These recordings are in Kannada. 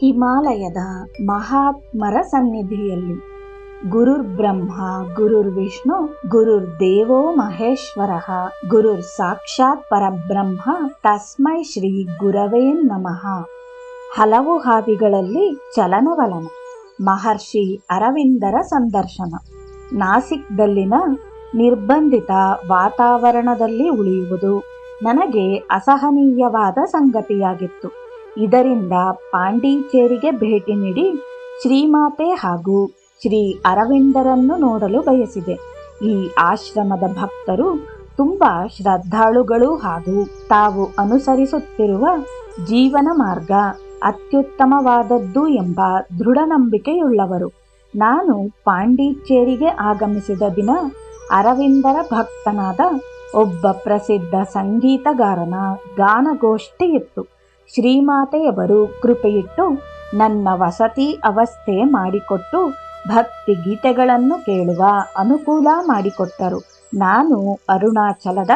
ಹಿಮಾಲಯದ ಮಹಾತ್ಮರ ಸನ್ನಿಧಿಯಲ್ಲಿ. ಗುರುರ್ ಬ್ರಹ್ಮ, ಗುರುರ್ ವಿಷ್ಣು, ಗುರುರ್ ದೇವೋ ಮಹೇಶ್ವರ, ಗುರುರ್ ಸಾಕ್ಷಾತ್ ಪರಬ್ರಹ್ಮ, ತಸ್ಮೈ ಶ್ರೀ ಗುರವೇ ನಮಃ. ಹಲವು ಹಾದಿಗಳಲ್ಲಿ ಚಲನವಲನ, ಮಹರ್ಷಿ ಅರವಿಂದರ ಸಂದರ್ಶನ. ನಾಸಿಕ್ದಲ್ಲಿನ ನಿರ್ಬಂಧಿತ ವಾತಾವರಣದಲ್ಲಿ ಉಳಿಯುವುದು ನನಗೆ ಅಸಹನೀಯವಾದ ಸಂಗತಿಯಾಗಿತ್ತು. ಇದರಿಂದ ಪಾಂಡಿಚೇರಿಗೆ ಭೇಟಿ ನೀಡಿ ಶ್ರೀಮಾತೆ ಹಾಗೂ ಶ್ರೀ ಅರವಿಂದರನ್ನು ನೋಡಲು ಬಯಸಿದೆ. ಈ ಆಶ್ರಮದ ಭಕ್ತರು ತುಂಬ ಶ್ರದ್ಧಾಳುಗಳು ಹಾಗೂ ತಾವು ಅನುಸರಿಸುತ್ತಿರುವ ಜೀವನ ಮಾರ್ಗ ಅತ್ಯುತ್ತಮವಾದದ್ದು ಎಂಬ ದೃಢ ನಂಬಿಕೆಯುಳ್ಳವರು ನಾನು ಪಾಂಡಿಚೇರಿಗೆ ಆಗಮಿಸಿದ ದಿನ ಅರವಿಂದರ ಭಕ್ತನಾದ ಒಬ್ಬ ಪ್ರಸಿದ್ಧ ಸಂಗೀತಗಾರನ ಗಾನಗೋಷ್ಠಿ ಇತ್ತು ಶ್ರೀಮಾತೆಯವರು ಕೃಪೆಯಿಟ್ಟು ನನ್ನ ವಸತಿ ಅವಸ್ಥೆ ಮಾಡಿಕೊಟ್ಟು ಭಕ್ತಿ ಗೀತೆಗಳನ್ನು ಕೇಳುವ ಅನುಕೂಲ ಮಾಡಿಕೊಟ್ಟರು. ನಾನು ಅರುಣಾಚಲದ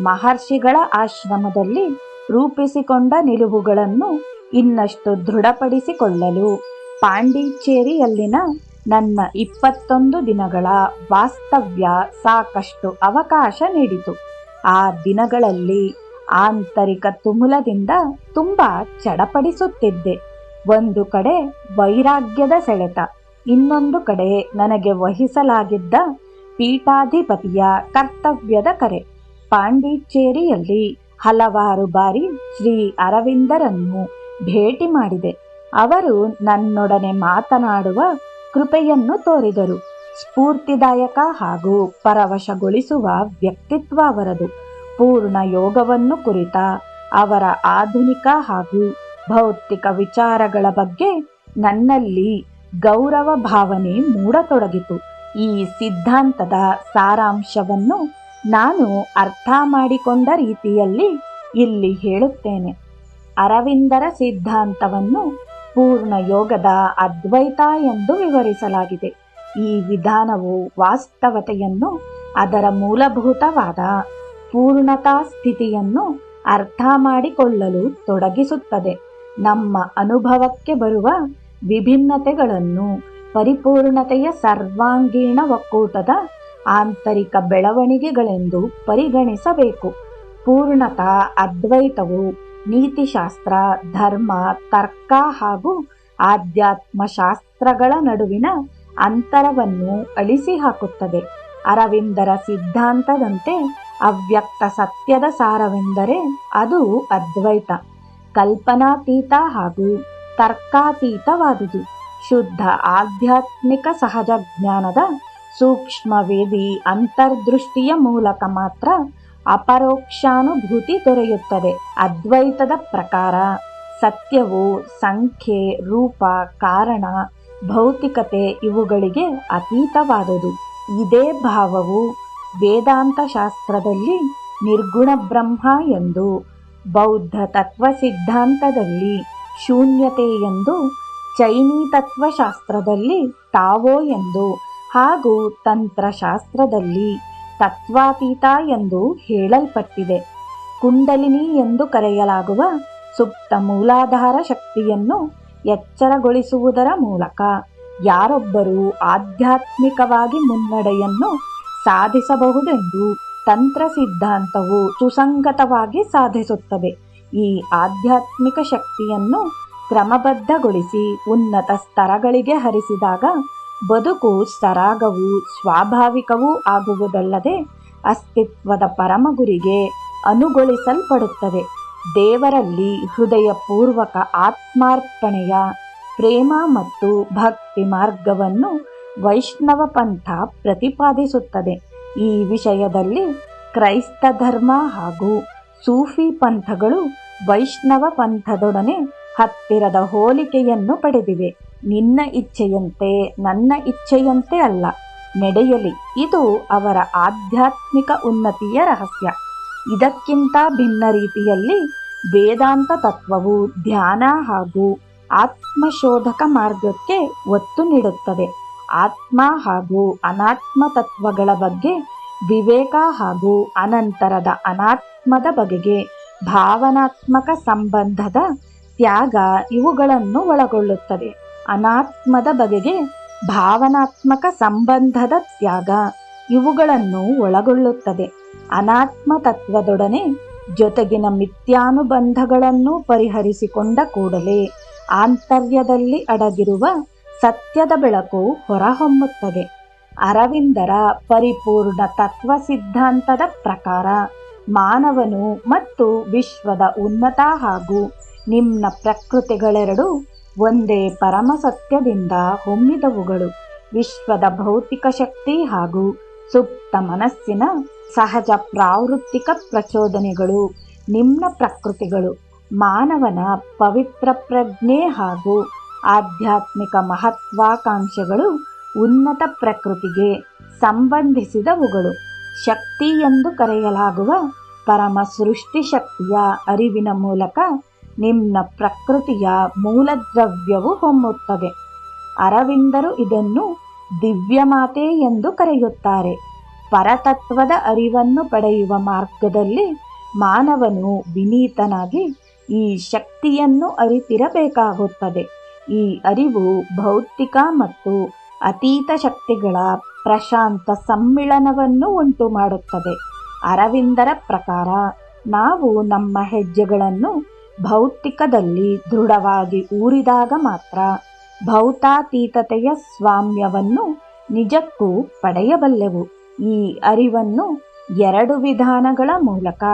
ಮಹರ್ಷಿಗಳ ಆಶ್ರಮದಲ್ಲಿ ರೂಪಿಸಿಕೊಂಡ ನಿಲುವುಗಳನ್ನು ಇನ್ನಷ್ಟು ದೃಢಪಡಿಸಿಕೊಳ್ಳಲು ಪಾಂಡಿಚೇರಿಯಲ್ಲಿನ ನನ್ನ ಇಪ್ಪತ್ತೊಂದು ದಿನಗಳ ವಾಸ್ತವ್ಯ ಸಾಕಷ್ಟು ಅವಕಾಶ ನೀಡಿತು. ಆ ದಿನಗಳಲ್ಲಿ ಆಂತರಿಕ ತುಮುಲದಿಂದ ತುಂಬಾ ಚಡಪಡಿಸುತ್ತಿದ್ದೆ. ಒಂದು ಕಡೆ ವೈರಾಗ್ಯದ ಸೆಳೆತ, ಇನ್ನೊಂದು ಕಡೆ ನನಗೆ ವಹಿಸಲಾಗಿದ್ದ ಪೀಠಾಧಿಪತಿಯ ಕರ್ತವ್ಯದ ಕರೆ. ಪಾಂಡಿಚೇರಿಯಲ್ಲಿ ಹಲವಾರು ಬಾರಿ ಶ್ರೀ ಅರವಿಂದರನ್ನು ಭೇಟಿ ಮಾಡಿದೆ. ಅವರು ನನ್ನೊಡನೆ ಮಾತನಾಡುವ ಕೃಪೆಯನ್ನು ತೋರಿದರು. ಸ್ಫೂರ್ತಿದಾಯಕ ಹಾಗೂ ಪರವಶಗೊಳಿಸುವ ವ್ಯಕ್ತಿತ್ವ ಅವರದು. ಪೂರ್ಣ ಯೋಗವನ್ನು ಕುರಿತ ಅವರ ಆಧುನಿಕ ಹಾಗೂ ಭೌತಿಕ ವಿಚಾರಗಳ ಬಗ್ಗೆ ನನ್ನಲ್ಲಿ ಗೌರವ ಭಾವನೆ ಮೂಡತೊಡಗಿತು. ಈ ಸಿದ್ಧಾಂತದ ಸಾರಾಂಶವನ್ನು ನಾನು ಅರ್ಥ ಮಾಡಿಕೊಂಡ ರೀತಿಯಲ್ಲಿ ಇಲ್ಲಿ ಹೇಳುತ್ತೇನೆ. ಅರವಿಂದರ ಸಿದ್ಧಾಂತವನ್ನು ಪೂರ್ಣ ಯೋಗದ ಅದ್ವೈತ ಎಂದು ವಿವರಿಸಲಾಗಿದೆ. ಈ ವಿಧಾನವು ವಾಸ್ತವತೆಯನ್ನು ಅದರ ಮೂಲಭೂತವಾದ ಪೂರ್ಣತಾ ಸ್ಥಿತಿಯನ್ನು ಅರ್ಥ ಮಾಡಿಕೊಳ್ಳಲು ತೊಡಗಿಸುತ್ತದೆ. ನಮ್ಮ ಅನುಭವಕ್ಕೆ ಬರುವ ವಿಭಿನ್ನತೆಗಳನ್ನು, ಪರಿಪೂರ್ಣತೆಯ ಸರ್ವಾಂಗೀಣ ಒಕ್ಕೂಟದ ಆಂತರಿಕ ಬೆಳವಣಿಗೆಗಳೆಂದು ಪರಿಗಣಿಸಬೇಕು. ಪೂರ್ಣತಾ, ಅದ್ವೈತವು, ನೀತಿಶಾಸ್ತ್ರ, ಧರ್ಮ, ತರ್ಕ ಹಾಗೂ ಆಧ್ಯಾತ್ಮ ಶಾಸ್ತ್ರಗಳ ನಡುವಿನ ಅಂತರವನ್ನು ಅಳಿಸಿ ಹಾಕುತ್ತದೆ ಅರವಿಂದರ ಸಿದ್ಧಾಂತದಂತೆ ಅವ್ಯಕ್ತ ಸತ್ಯದ ಸಾರವೆಂದರೆ ಅದು ಅದ್ವೈತ. ಕಲ್ಪನಾತೀತ ಹಾಗೂ ತರ್ಕಾತೀತವಾದುದು. ಶುದ್ಧ ಆಧ್ಯಾತ್ಮಿಕ ಸಹಜ ಜ್ಞಾನದ ಸೂಕ್ಷ್ಮವೇದಿ ಅಂತರ್ದೃಷ್ಟಿಯ ಮೂಲಕ ಮಾತ್ರ ಅಪರೋಕ್ಷಾನುಭೂತಿ ದೊರೆಯುತ್ತದೆ. ಅದ್ವೈತದ ಪ್ರಕಾರ ಸತ್ಯವು ಸಂಖ್ಯೆ, ರೂಪ, ಕಾರಣ, ಭೌತಿಕತೆ ಇವುಗಳಿಗೆ ಅತೀತವಾದುದು. ಇದೇ ಭಾವವು ವೇದಾಂತ ಶಾಸ್ತ್ರದಲ್ಲಿ ನಿರ್ಗುಣ ಬ್ರಹ್ಮ ಎಂದು, ಬೌದ್ಧ ತತ್ವ ಸಿದ್ಧಾಂತದಲ್ಲಿ ಶೂನ್ಯತೆ ಎಂದು, ಚೈನೀ ತತ್ವಶಾಸ್ತ್ರದಲ್ಲಿ ತಾವೋ ಎಂದು ಹಾಗೂ ತಂತ್ರಶಾಸ್ತ್ರದಲ್ಲಿ ತತ್ವಾತೀತ ಎಂದು ಹೇಳಲ್ಪಟ್ಟಿದೆ. ಕುಂಡಲಿನಿ ಎಂದು ಕರೆಯಲಾಗುವ ಸುಪ್ತ ಮೂಲಾಧಾರ ಶಕ್ತಿಯನ್ನು ಎಚ್ಚರಗೊಳಿಸುವುದರ ಮೂಲಕ ಯಾರೊಬ್ಬರೂ ಆಧ್ಯಾತ್ಮಿಕವಾಗಿ ಮುನ್ನಡೆಯನ್ನು ಸಾಧಿಸಬಹುದೆಂದು ತಂತ್ರ ಸಿದ್ಧಾಂತವು ಸುಸಂಗತವಾಗಿ ಸಾಧಿಸುತ್ತದೆ. ಈ ಆಧ್ಯಾತ್ಮಿಕ ಶಕ್ತಿಯನ್ನು ಕ್ರಮಬದ್ಧಗೊಳಿಸಿ ಉನ್ನತ ಸ್ತರಗಳಿಗೆ ಹರಿಸಿದಾಗ ಬದುಕು ಸರಾಗವೂ ಸ್ವಾಭಾವಿಕವೂ ಆಗುವುದಲ್ಲದೆ ಅಸ್ತಿತ್ವದ ಪರಮ ಗುರಿಗೆ ಅನುಗೊಳಿಸಲ್ಪಡುತ್ತದೆ. ದೇವರಲ್ಲಿ ಹೃದಯಪೂರ್ವಕ ಆತ್ಮಾರ್ಪಣೆಯ ಪ್ರೇಮ ಮತ್ತು ಭಕ್ತಿ ಮಾರ್ಗವನ್ನು ವೈಷ್ಣವ ಪಂಥ ಪ್ರತಿಪಾದಿಸುತ್ತದೆ. ಈ ವಿಷಯದಲ್ಲಿ ಕ್ರೈಸ್ತ ಧರ್ಮ ಹಾಗೂ ಸೂಫಿ ಪಂಥಗಳು ವೈಷ್ಣವ ಪಂಥದೊಡನೆ ಹತ್ತಿರದ ಹೋಲಿಕೆಯನ್ನು ಪಡೆದಿವೆ. ನಿನ್ನ ಇಚ್ಛೆಯಂತೆ ನನ್ನ ಇಚ್ಛೆಯಂತೆ ಅಲ್ಲ. ನಡೆಯಲಿ. ಇದು ಅವರ ಆಧ್ಯಾತ್ಮಿಕ ಉನ್ನತಿಯ ರಹಸ್ಯ. ಇದಕ್ಕಿಂತ ಭಿನ್ನ ರೀತಿಯಲ್ಲಿ ವೇದಾಂತ ತತ್ವವು ಧ್ಯಾನ ಹಾಗೂ ಆತ್ಮಶೋಧಕ ಮಾರ್ಗಕ್ಕೆ ಒತ್ತು ನೀಡುತ್ತದೆ. ಆತ್ಮ ಹಾಗೂ ಅನಾತ್ಮ ತತ್ವಗಳ ಬಗ್ಗೆ ವಿವೇಕ ಹಾಗೂ ಅನಂತರದ ಅನಾತ್ಮದ ಬಗೆಗೆ ಭಾವನಾತ್ಮಕ ಸಂಬಂಧದ ತ್ಯಾಗ ಇವುಗಳನ್ನು ಒಳಗೊಳ್ಳುತ್ತದೆ. ಅನಾತ್ಮದ ಬಗೆಗೆ ಭಾವನಾತ್ಮಕ ಸಂಬಂಧದ ತ್ಯಾಗ ಇವುಗಳನ್ನು ಒಳಗೊಳ್ಳುತ್ತದೆ. ಅನಾತ್ಮ ತತ್ವದೊಡನೆ ಜೊತೆಗಿನ ಮಿಥ್ಯಾನುಬಂಧಗಳನ್ನು ಪರಿಹರಿಸಿಕೊಂಡ ಕೂಡಲೇ ಆಂತರ್ಯದಲ್ಲಿ ಅಡಗಿರುವ ಸತ್ಯದ ಬೆಳಕು ಹೊರಹೊಮ್ಮುತ್ತದೆ. ಅರವಿಂದರ ಪರಿಪೂರ್ಣ ತತ್ವ ಸಿದ್ಧಾಂತದ ಪ್ರಕಾರ ಮಾನವನು ಮತ್ತು ವಿಶ್ವದ ಉನ್ನತ ಹಾಗೂ ನಿಮ್ನ ಪ್ರಕೃತಿಗಳೆರಡೂ ಒಂದೇ ಪರಮ ಸತ್ಯದಿಂದ ಹೊಮ್ಮಿದವುಗಳು. ವಿಶ್ವದ ಭೌತಿಕ ಶಕ್ತಿ ಹಾಗೂ ಸುಪ್ತ ಮನಸ್ಸಿನ ಸಹಜ ಪ್ರಾವೃತ್ತಿಕ ಪ್ರಚೋದನೆಗಳು ನಿಮ್ನ ಪ್ರಕೃತಿಗಳು. ಮಾನವನ ಪವಿತ್ರ ಪ್ರಜ್ಞೆ ಹಾಗೂ ಆಧ್ಯಾತ್ಮಿಕ ಮಹತ್ವಾಕಾಂಕ್ಷೆಗಳು ಉನ್ನತ ಪ್ರಕೃತಿಗೆ ಸಂಬಂಧಿಸಿದವುಗಳು. ಶಕ್ತಿ ಎಂದು ಕರೆಯಲಾಗುವ ಪರಮ ಸೃಷ್ಟಿ ಶಕ್ತಿಯ ಅರಿವಿನ ಮೂಲಕ ನಿಮ್ಮ ಪ್ರಕೃತಿಯ ಮೂಲದ್ರವ್ಯವು ಹೊಮ್ಮುತ್ತದೆ. ಅರವಿಂದರು ಇದನ್ನು ದಿವ್ಯಮಾತೆ ಎಂದು ಕರೆಯುತ್ತಾರೆ. ಪರತತ್ವದ ಅರಿವನ್ನು ಪಡೆಯುವ ಮಾರ್ಗದಲ್ಲಿ ಮಾನವನು ವಿನೀತನಾಗಿ ಈ ಶಕ್ತಿಯನ್ನು ಅರಿತಿರಬೇಕಾಗುತ್ತದೆ. ಈ ಅರಿವು ಭೌತಿಕ ಮತ್ತು ಅತೀತ ಶಕ್ತಿಗಳ ಪ್ರಶಾಂತ ಸಮ್ಮಿಳನವನ್ನು ಉಂಟು ಮಾಡುತ್ತದೆ. ಅರವಿಂದರ ಪ್ರಕಾರ ನಾವು ನಮ್ಮ ಹೆಜ್ಜೆಗಳನ್ನು ಭೌತಿಕದಲ್ಲಿ ದೃಢವಾಗಿ ಊರಿದಾಗ ಮಾತ್ರ ಭೌತಾತೀತತೆಯ ಸ್ವಾಮ್ಯವನ್ನು ನಿಜಕ್ಕೂ ಪಡೆಯಬಲ್ಲೆವು. ಈ ಅರಿವನ್ನು ಎರಡು ವಿಧಾನಗಳ ಮೂಲಕ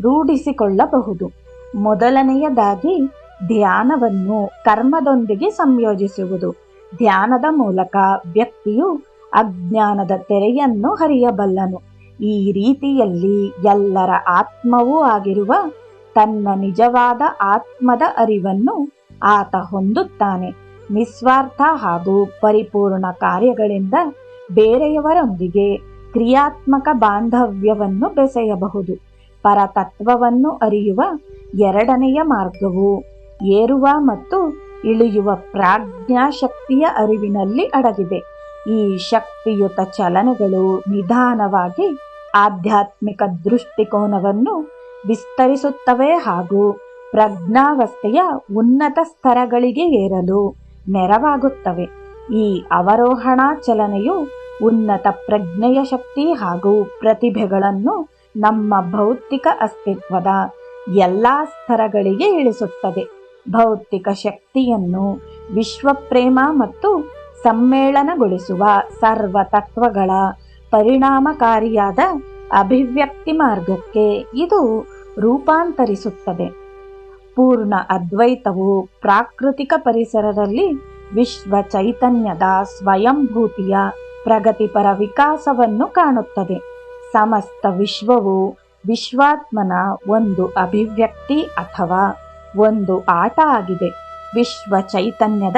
ರೂಢಿಸಿಕೊಳ್ಳಬಹುದು. ಮೊದಲನೆಯದಾಗಿ ಧ್ಯಾನವನ್ನು ಕರ್ಮದೊಂದಿಗೆ ಸಂಯೋಜಿಸುವುದು. ಧ್ಯಾನದ ಮೂಲಕ ವ್ಯಕ್ತಿಯು ಅಜ್ಞಾನದ ತೆರೆಯನ್ನು ಹರಿಯಬಲ್ಲನು. ಈ ರೀತಿಯಲ್ಲಿ ಎಲ್ಲರ ಆತ್ಮವೂ ಆಗಿರುವ ತನ್ನ ನಿಜವಾದ ಆತ್ಮದ ಅರಿವನ್ನು ಆತ ಹೊಂದುತ್ತಾನೆ. ನಿಸ್ವಾರ್ಥ ಹಾಗೂ ಪರಿಪೂರ್ಣ ಕಾರ್ಯಗಳಿಂದ ಬೇರೆಯವರೊಂದಿಗೆ ಕ್ರಿಯಾತ್ಮಕ ಬಾಂಧವ್ಯವನ್ನು ಬೆಸೆಯಬಹುದು. ಪರತತ್ವವನ್ನು ಅರಿಯುವ ಎರಡನೆಯ ಮಾರ್ಗವು ಏರುವ ಮತ್ತು ಇಳಿಯುವ ಪ್ರಾಜ್ಞಾಶಕ್ತಿಯ ಅರಿವಿನಲ್ಲಿ ಅಡಗಿದೆ. ಈ ಶಕ್ತಿಯುತ ಚಲನೆಗಳು ನಿಧಾನವಾಗಿ ಆಧ್ಯಾತ್ಮಿಕ ದೃಷ್ಟಿಕೋನವನ್ನು ವಿಸ್ತರಿಸುತ್ತವೆ ಹಾಗೂ ಪ್ರಜ್ಞಾವಸ್ಥೆಯ ಉನ್ನತ ಸ್ತರಗಳಿಗೆ ಏರಲು ನೆರವಾಗುತ್ತವೆ. ಈ ಅವರೋಹಣ ಚಲನೆಯು ಉನ್ನತ ಪ್ರಜ್ಞೆಯ ಶಕ್ತಿ ಹಾಗೂ ಪ್ರತಿಭೆಗಳನ್ನು ನಮ್ಮ ಭೌತಿಕ ಅಸ್ತಿತ್ವದ ಎಲ್ಲ ಸ್ತರಗಳಿಗೆ ಇಳಿಸುತ್ತದೆ. ಭೌತಿಕ ಶಕ್ತಿಯನ್ನು ವಿಶ್ವಪ್ರೇಮ ಮತ್ತು ಸಮ್ಮೇಳನಗೊಳಿಸುವ ಸರ್ವ ತತ್ವಗಳ ಪರಿಣಾಮಕಾರಿಯಾದ ಅಭಿವ್ಯಕ್ತಿ ಮಾರ್ಗಕ್ಕೆ ಇದು ರೂಪಾಂತರಿಸುತ್ತದೆ. ಪೂರ್ಣ ಅದ್ವೈತವು ಪ್ರಾಕೃತಿಕ ಪರಿಸರದಲ್ಲಿ ವಿಶ್ವ ಚೈತನ್ಯದ ಸ್ವಯಂಭೂತಿಯ ಪ್ರಗತಿಪರ ವಿಕಾಸವನ್ನು ಕಾಣುತ್ತದೆ. ಸಮಸ್ತ ವಿಶ್ವವು ವಿಶ್ವಾತ್ಮನ ಒಂದು ಅಭಿವ್ಯಕ್ತಿ ಅಥವಾ ಒಂದು ಆಟ ಆಗಿದೆ. ವಿಶ್ವ ಚೈತನ್ಯದ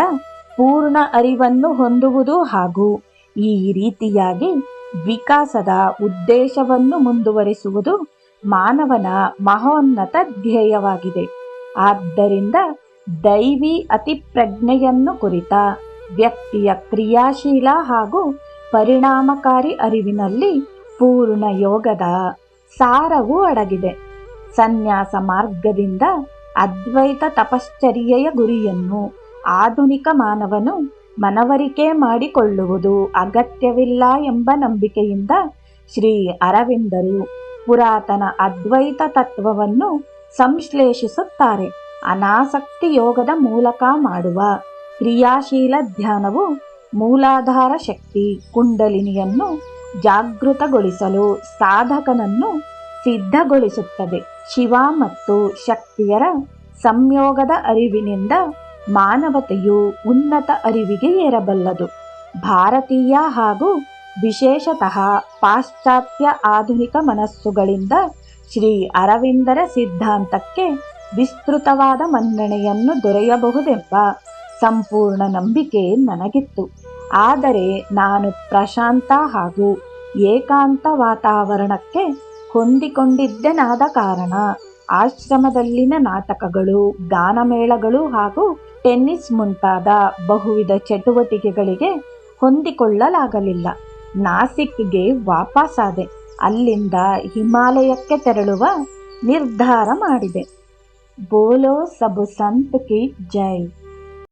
ಪೂರ್ಣ ಅರಿವನ್ನು ಹೊಂದುವುದು ಹಾಗೂ ಈ ರೀತಿಯಾಗಿ ವಿಕಾಸದ ಉದ್ದೇಶವನ್ನು ಮುಂದುವರಿಸುವುದು ಮಾನವನ ಮಹೋನ್ನತ ಧ್ಯೇಯವಾಗಿದೆ. ಆದ್ದರಿಂದ ದೈವಿ ಅತಿಪ್ರಜ್ಞೆಯನ್ನು ಕುರಿತ ವ್ಯಕ್ತಿಯ ಕ್ರಿಯಾಶೀಲ ಹಾಗೂ ಪರಿಣಾಮಕಾರಿ ಅರಿವಿನಲ್ಲಿ ಪೂರ್ಣ ಯೋಗದ ಸಾರವು ಅಡಗಿದೆ. ಸನ್ಯಾಸ ಮಾರ್ಗದಿಂದ ಅದ್ವೈತ ತಪಶ್ಚರ್ಯೆಯ ಗುರಿಯನ್ನು ಆಧುನಿಕ ಮಾನವನು ಮನವರಿಕೆ ಮಾಡಿಕೊಳ್ಳುವುದು ಅಗತ್ಯವಿಲ್ಲ ಎಂಬ ನಂಬಿಕೆಯಿಂದ ಶ್ರೀ ಅರವಿಂದರು ಪುರಾತನ ಅದ್ವೈತ ತತ್ವವನ್ನು ಸಂಶ್ಲೇಷಿಸುತ್ತಾರೆ. ಅನಾಸಕ್ತಿ ಯೋಗದ ಮೂಲಕ ಮಾಡುವ ಕ್ರಿಯಾಶೀಲ ಧ್ಯಾನವು ಮೂಲಾಧಾರ ಶಕ್ತಿ, ಕುಂಡಲಿನಿಯನ್ನು ಜಾಗೃತಗೊಳಿಸಲು ಸಾಧಕನನ್ನು ಸಿದ್ಧಗೊಳಿಸುತ್ತದೆ. ಶಿವ ಮತ್ತು ಶಕ್ತಿಯರ ಸಂಯೋಗದ ಅರಿವಿನಿಂದ ಮಾನವತೆಯು ಉನ್ನತ ಅರಿವಿಗೆ ಏರಬಲ್ಲದು. ಭಾರತೀಯ ಹಾಗೂ ವಿಶೇಷತಃ ಪಾಶ್ಚಾತ್ಯ ಆಧುನಿಕ ಮನಸ್ಸುಗಳಿಂದ ಶ್ರೀ ಅರವಿಂದರ ಸಿದ್ಧಾಂತಕ್ಕೆ ವಿಸ್ತೃತವಾದ ಮನ್ನಣೆಯನ್ನು ದೊರೆಯಬಹುದೆಂಬ ಸಂಪೂರ್ಣ ನಂಬಿಕೆ ನನಗಿತ್ತು. ಆದರೆ ನಾನು ಪ್ರಶಾಂತ ಹಾಗೂ ಏಕಾಂತ ವಾತಾವರಣಕ್ಕೆ ಹೊಂದಿಕೊಂಡಿದ್ದೆನಾದ ಕಾರಣ ಆಶ್ರಮದಲ್ಲಿನ ನಾಟಕಗಳು, ಗಾನಮೇಳಗಳು ಹಾಗೂ ಟೆನ್ನಿಸ್ ಮುಂತಾದ ಬಹುವಿಧ ಚಟುವಟಿಕೆಗಳಿಗೆ ಹೊಂದಿಕೊಳ್ಳಲಾಗಲಿಲ್ಲ. ನಾಸಿಕ್ಗೆ ವಾಪಸಾದೆ. ಅಲ್ಲಿಂದ ಹಿಮಾಲಯಕ್ಕೆ ತೆರಳುವ ನಿರ್ಧಾರ ಮಾಡಿದೆ. ಬೋಲೋ ಸಬು ಸಂತ್ ಕಿ ಜೈ.